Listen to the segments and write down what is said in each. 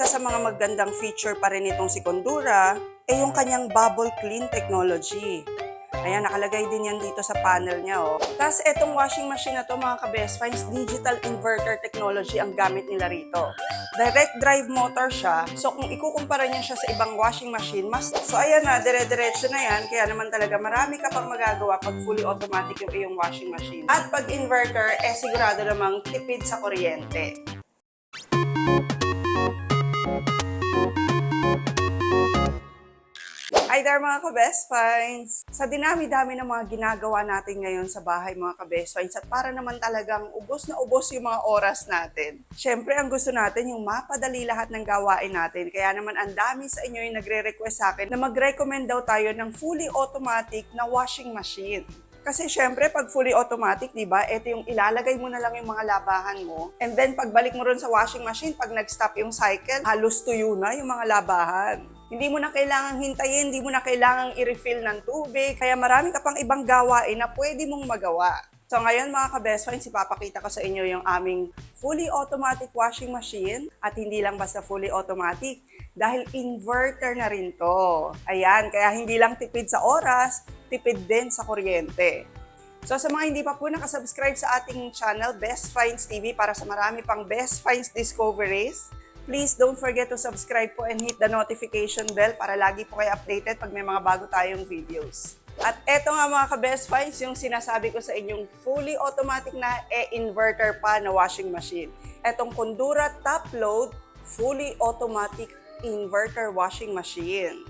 Isa sa mga magandang feature pa rin itong si Condura ay yung kanyang bubble clean technology. Ayan, nakalagay din yan dito sa panel niya, oh. Tapos, etong washing machine na to, mga ka-best finds, digital inverter technology ang gamit nila rito. Direct drive motor siya. So, kung ikukumpara niya siya sa ibang washing machine, mas... So, ayan na, dire-diretso na yan. Kaya naman talaga, marami ka pang magagawa pag fully automatic yung iyong washing machine. At pag inverter, eh, sigurado namang tipid sa kuryente. Hi there mga ka-best finds! Sa dinami-dami ng mga ginagawa natin ngayon sa bahay mga ka-best finds at para naman talagang ubos na ubos yung mga oras natin. Siyempre, ang gusto natin yung mapadali lahat ng gawain natin. Kaya naman ang dami sa inyo yung nagre-request sa akin na mag-recommend daw tayo ng fully automatic na washing machine. Kasi syempre, pag fully automatic, di ba, ito yung ilalagay mo na lang yung mga labahan mo. And then, pagbalik mo ron sa washing machine, pag nag-stop yung cycle, halos tuyo na yung mga labahan. Hindi mo na kailangang hintayin, hindi mo na kailangang i-refill ng tubig. Kaya marami ka pang ibang gawain na pwede mong magawa. So ngayon mga ka-best friends, ipapakita ko sa inyo yung aming fully automatic washing machine at hindi lang basta fully automatic dahil inverter na rin to. Ayan, kaya hindi lang tipid sa oras, tipid din sa kuryente. So sa mga hindi pa po nakasubscribe sa ating channel, Best Finds TV, para sa marami pang Best Finds Discoveries, please don't forget to subscribe po and hit the notification bell para lagi po kayo updated pag may mga bago tayong videos. At eto nga mga ka-best finds, yung sinasabi ko sa inyong fully automatic na e-inverter pa na washing machine. Etong Kondura Top Load Fully Automatic Inverter Washing Machine.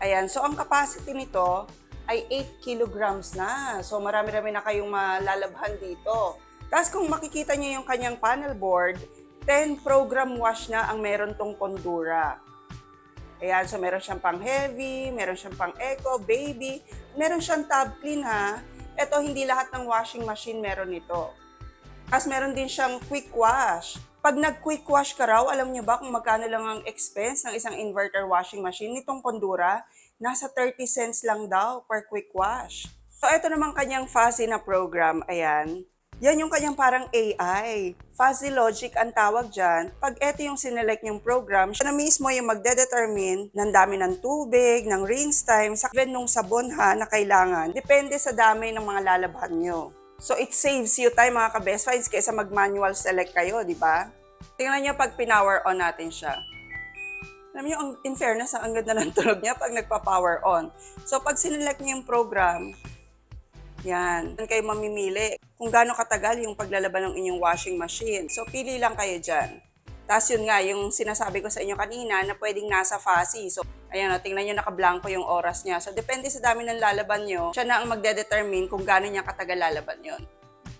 Ayan, so ang capacity nito ay 8 kilograms na. So marami-rami na kayong malalabhan dito. Tapos kung makikita niyo yung kanyang panel board, 10 program wash na ang meron tong Kondura. Ayan, so meron siyang pang heavy, meron siyang pang eco, baby, meron siyang tab clean ha. Ito, hindi lahat ng washing machine meron nito. Tapos meron din siyang quick wash. Pag nag-quick wash ka raw, alam niyo ba kung magkano lang ang expense ng isang inverter washing machine nitong Kondura? Nasa 30 cents lang daw per quick wash. So, ito naman kanyang fuzzy na program. Ayan. Yan yung kanyang parang AI. Fuzzy logic ang tawag dyan. Pag ito yung sinelect yung program, siya na mismo yung magde-determine ng dami ng tubig, ng rinse time, sa nung sabon ha na kailangan. Depende sa dami ng mga lalabhan nyo. So it saves you time mga ka-best finds kaysa mag-manual select kayo, di ba? Tingnan niyo pag pinower on natin siya. Alam niyo, in fairness, ang ganda ng tunog niya pag nagpa-power on. So pag sinelect niyo yung program, yan. Doon kayo mamimili kung gaano katagal yung paglalaban ng inyong washing machine. So, pili lang kayo dyan. Tapos yun nga, yung sinasabi ko sa inyo kanina na pwedeng nasa fuzzy. So, ayan o, tingnan nyo nakablanko yung oras niya. So, depende sa dami ng lalaban nyo, siya na ang magde-determine kung gaano niya katagal lalaban yon.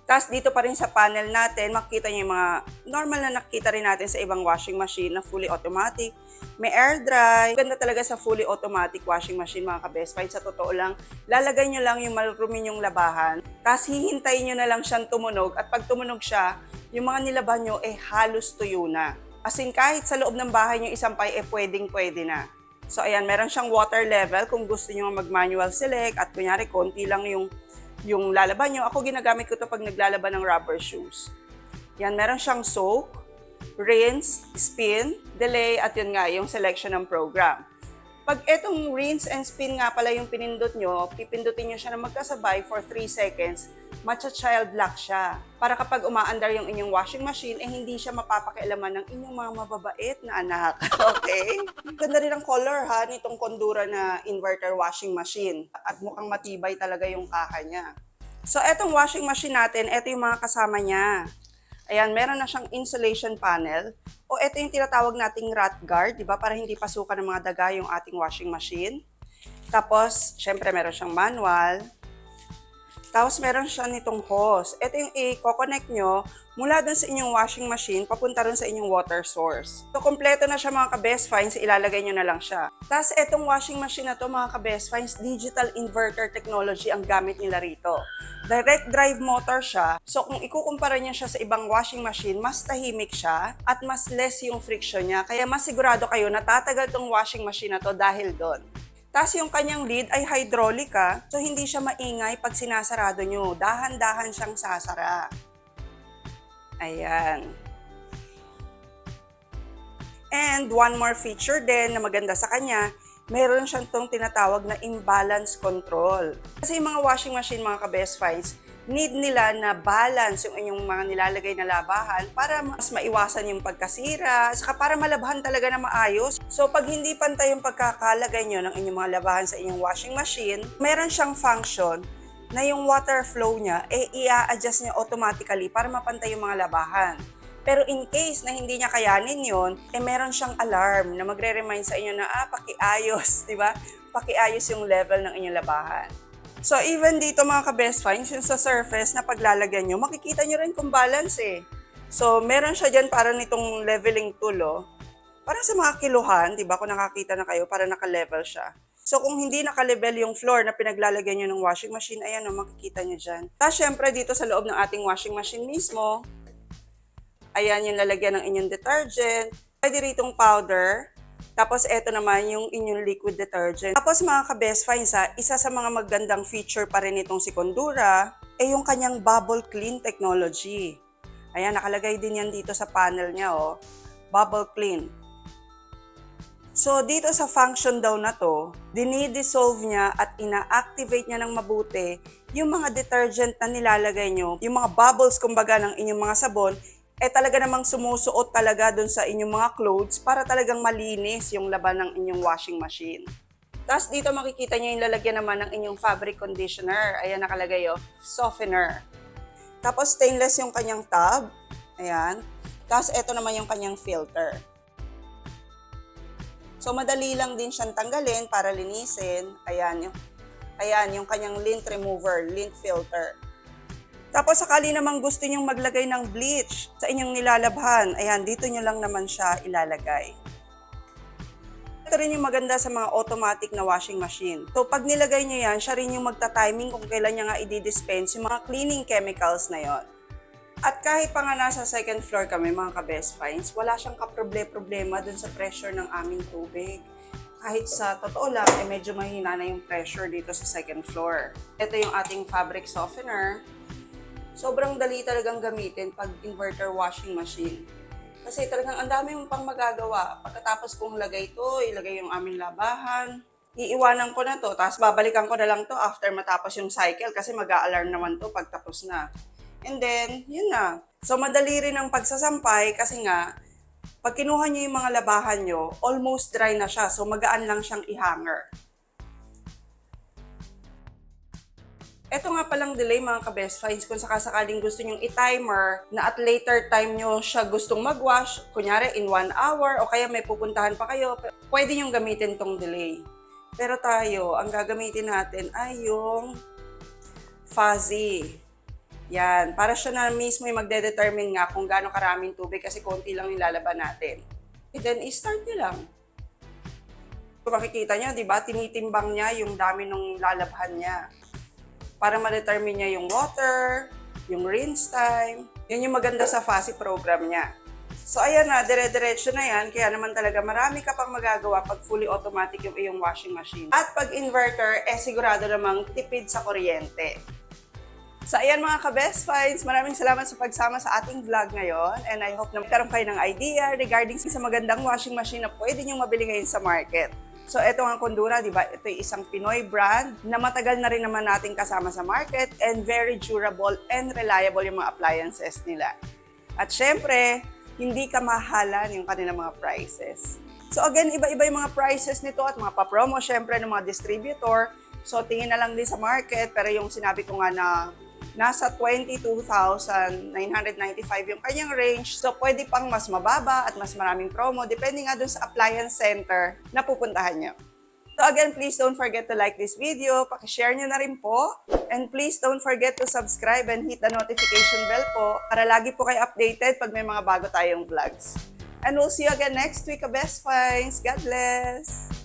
Tapos dito pa rin sa panel natin, makikita niyo yung mga normal na nakita rin natin sa ibang washing machine na fully automatic. May air dry. Ganda talaga sa fully automatic washing machine mga ka-best find. Sa totoo lang, lalagay nyo lang yung marumi yung labahan. Tapos hihintayin nyo na lang siyang tumunog. At pag tumunog siya, yung mga nilaban nyo eh halos tuyo na. As in, kahit sa loob ng bahay nyo isampay, eh pwedeng pwede na. So ayan, meron siyang water level kung gusto nyo mag-manual select at kunyari konti lang yung yung lalaban nyo. Ako ginagamit ko to pag naglalaban ng rubber shoes. Yan, meron siyang soak, rinse, spin, delay, at yun nga, yung selection ng program. Pag etong rinse and spin nga pala yung pinindot nyo, pipindutin nyo siya na magkasabay for 3 seconds, matcha-child lock siya. Para kapag umaandar yung inyong washing machine, eh hindi siya mapapakialaman ng inyong mga mababait na anak. Okay? Ganda rin ang color ha, nitong Kondura na inverter washing machine. At mukhang matibay talaga yung kaha niya. So, etong washing machine natin, eto yung mga kasama niya. Ayan, meron na siyang insulation panel. O ito yung tinatawag nating rat guard, di ba? Para hindi pasukan ng mga daga yung ating washing machine. Tapos, syempre meron siyang manual. Tapos meron siya nitong hose. Ito yung i-connect nyo mula dun sa inyong washing machine papunta rin sa inyong water source. So, kompleto na siya mga ka-best finds, ilalagay nyo na lang siya. Tapos, etong washing machine na to mga ka-best finds, digital inverter technology ang gamit nila rito. Direct drive motor siya. So, kung ikukumpara niya siya sa ibang washing machine, mas tahimik siya at mas less yung friction niya. Kaya mas sigurado kayo na tatagal tong washing machine na to dahil doon. Tapos yung kanyang lid ay hydraulic ha, so hindi siya maingay pag sinasarado nyo. Dahan-dahan siyang sasara. Ayan. And one more feature din na maganda sa kanya, meron siyang tong tinatawag na imbalance control. Kasi yung mga washing machine, mga ka-best finds, need nila na balance yung inyong mga nilalagay na labahan para mas maiwasan yung pagkasira, saka para malabhan talaga na maayos. So pag hindi pantay yung pagkakalagay nyo ng inyong mga labahan sa inyong washing machine, meron siyang function na yung water flow niya, eh i-adjust niya automatically para mapantay yung mga labahan. Pero in case na hindi niya kayanin yon, eh meron siyang alarm na magre-remind sa inyo na, ah, pakiayos, di ba? Pakiayos yung level ng inyong labahan. So even dito mga ka-best finds, yung sa surface na paglalagyan nyo, makikita nyo rin kung balance eh. So meron siya dyan para nitong leveling tool oh. Para sa mga kiluhan, di ba? Kung nakakita na kayo, para naka-level siya. So kung hindi naka-level yung floor na pinaglalagyan nyo ng washing machine, ayan oh, makikita nyo dyan. Tapos syempre dito sa loob ng ating washing machine mismo, ayan yung lalagyan ng inyong detergent. Pwede ritong powder. Tapos eto naman yung inyong liquid detergent. Tapos mga ka-best finds ha, isa sa mga magandang feature pa rin itong si Condura ay yung kanyang bubble clean technology. Ayan, nakalagay din yan dito sa panel niya oh. Bubble clean. So dito sa function daw na to, dinidissolve niya at ina-activate niya ng mabuti yung mga detergent na nilalagay nyo, yung mga bubbles kumbaga ng inyong mga sabon, eh talaga namang sumusuot talaga dun sa inyong mga clothes para talagang malinis yung laban ng inyong washing machine. Tapos dito makikita nyo yung lalagyan naman ng inyong fabric conditioner. Ayan nakalagay oh, softener. Tapos stainless yung kanyang tub. Ayan. Tapos ito naman yung kanyang filter. So madali lang din siyang tanggalin para linisin. Ayan yung Ayan, yung kanyang lint remover, lint filter. Tapos sakali namang gusto nyong maglagay ng bleach sa inyong nilalabhan, ayan, dito nyo lang naman siya ilalagay. Ito rin yung maganda sa mga automatic na washing machine. So pag nilagay nyo yan, siya rin yung magta-timing kung kailan niya nga i-dispense yung mga cleaning chemicals na yon. At kahit pa nga nasa second floor kami mga ka-best finds, wala siyang kaproble-problema dun sa pressure ng aming tubig. Kahit sa totoo lang, eh medyo mahina na yung pressure dito sa second floor. Ito yung ating fabric softener. Sobrang dali talagang gamitin pag inverter washing machine. Kasi talagang ang dami mong pang magagawa. Pagkatapos kong lagay to, ilagay yung aming labahan, iiwanan ko na to, tapos babalikan ko na lang to after matapos yung cycle kasi mag-a-alarm naman to pag tapos na. And then, yun na. So, madali rin ang pagsasampay kasi nga, pag kinuha nyo yung mga labahan nyo, almost dry na siya. So, magaan lang siyang i-hanger. Ito nga palang delay mga ka-best finds kung sakasakaling gusto nyong i-timer na at later time nyo siya gustong mag-wash, kunyari in 1 hour o kaya may pupuntahan pa kayo, pwede nyong gamitin tong delay. Pero tayo, ang gagamitin natin ay yung fuzzy. Yan, para siya na mismo yung magde-determine nga kung gaano karaming tubig kasi konti lang nilalaban natin. And then, i-start nyo lang. Kung makikita nyo, di ba, tinitimbang niya yung dami ng lalabhan niya. Para ma-determine niya yung water, yung rinse time. Yun yung maganda sa Fuzzy program niya. So, ayan na, dire-diretso na yan. Kaya naman talaga marami ka pang magagawa pag fully automatic yung iyong washing machine. At pag inverter, eh sigurado namang tipid sa kuryente. So ayan mga ka-best finds, maraming salamat sa pagsama sa ating vlog ngayon and I hope na magkaroon kayo ng idea regarding sa magandang washing machine na pwede nyo mabili ngayon sa market. So ito ang Kondura, di ba? Ito ay isang Pinoy brand na matagal na rin naman nating kasama sa market and very durable and reliable yung mga appliances nila. At syempre, hindi kamahalan yung kanilang mga prices. So again, iba-iba yung mga prices nito at mga pa-promo syempre ng mga distributor. So tingin na lang din sa market pero yung sinabi ko nga na nasa 22,995 yung kanyang range. So, pwede pang mas mababa at mas maraming promo depending nga dun sa appliance center na pupuntahan nyo. So again, please don't forget to like this video, pakishare nyo na rin po, and please don't forget to subscribe and hit the notification bell po para lagi po kayo updated pag may mga bago tayong vlogs. And we'll see you again next week, Best Finds. God bless!